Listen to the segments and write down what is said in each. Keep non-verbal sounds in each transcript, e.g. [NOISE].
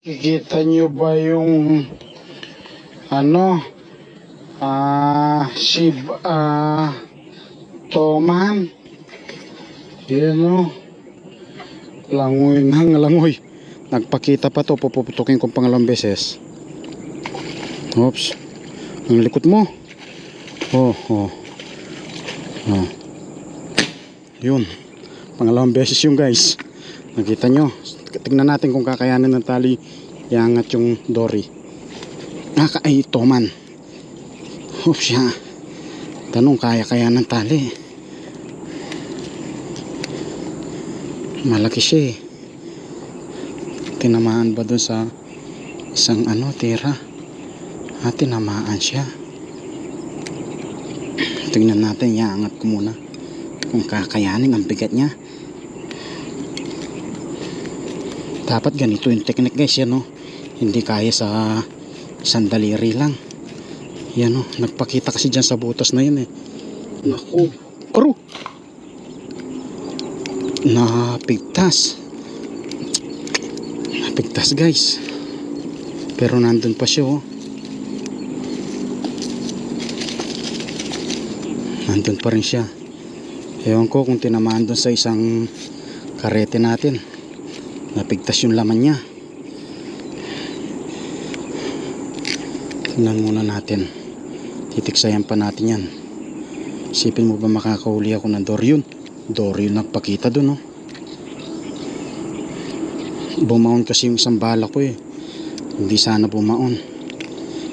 Kikita nyo ba yung ano ah shib ah toman? Yan o langoy nang [LAUGHS] langoy. Nagpakita pa to puputukin kong pangalawang beses. Oops. Ang likot mo. Oh oh. Oh. Yun. Pangalawang beses yung guys. Nakita nyo tignan natin kung kakayanin ng tali. Iangat yung dory. Naka, ay ito man. Oops siya. Tanong kaya kaya ng tali. Malaki siya eh. Tinamaan ba dun sa isang ano tira? Ah tinamaan siya. Tignan natin iangat ko muna kung kakayanin ang bigat niya dapat ganito yung technique guys yan oh. hindi kaya sa sandaliri lang. Yan oh. nagpakita kasi dyan sa butas na yun eh. Naku. Karo napigtas. Napigtas guys. Pero nandun pa siya oh. Nandun pa rin siya. Ewan ko kung tinamaan dun sa isang karete natin napigtas yung laman niya. Tingnan muna natin. Titiksayan pa natin yan. Isipin mo ba makakahuli ako ng door yun nagpakita dun oh. Bumaon kasi yung isang bala ko eh. Hindi sana bumaon.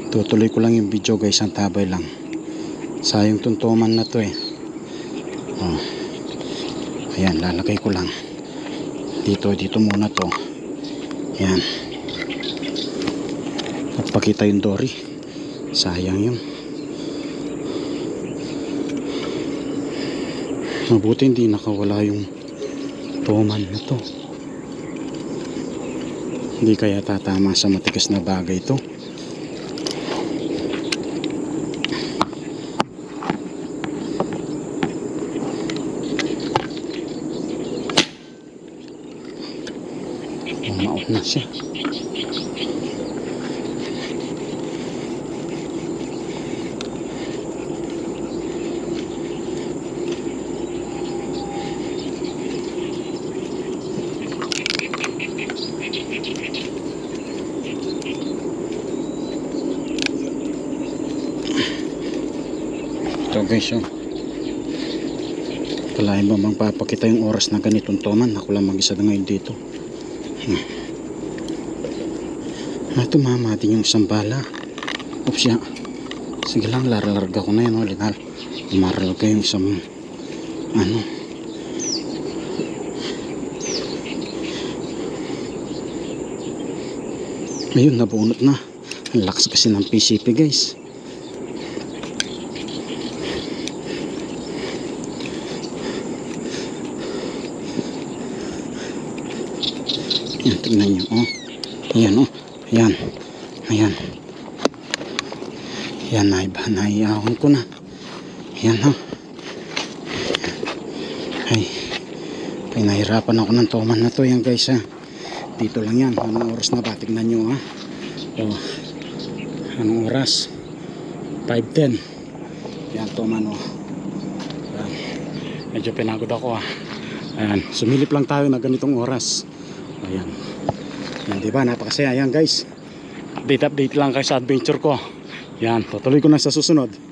Tutuloy ko lang yung video guys ang tabay lang. Sayang tuntuman na to eh. Oh. ayan lalagay ko lang dito dito muna to. Yan. Nagpakita yung dory. Sayang yun. Mabuti hindi nakawala yung toman na to. Hindi kaya tatama sa matigas na bagay to na siya. Ito guys. Kalahin ba magpapakita yung oras na ganitong toman? Ako lang mag-isa na ngayon dito. Ah, tumama din yung isang bala. Oops, ya. Sige lang, larlarga ko na yun, oh, linal. Umaralga yung isang, ano. Ayun, nabunot na. Ang lakas kasi ng PCP, guys. Yan, tignan nyo, oh. Ayan, oh. Ayan. Ayan. Ayan, naiba, naiahon ko na. Ayan, oh. Ay. Pinahirapan ako ng toman na to, yan guys, ha. Dito lang yan. Anong oras na ba? Tignan nyo, ha. Oh. Anong oras? 5.10. Yan, toman, oh. Ayan. Medyo pinagod ako, ha. Ayan, sumilip lang tayo na ganitong oras. Ayan. Yan, di ba? Napakasaya. Ayan, guys. Update, update lang kayo sa adventure ko. Yan, tutuloy ko na sa susunod.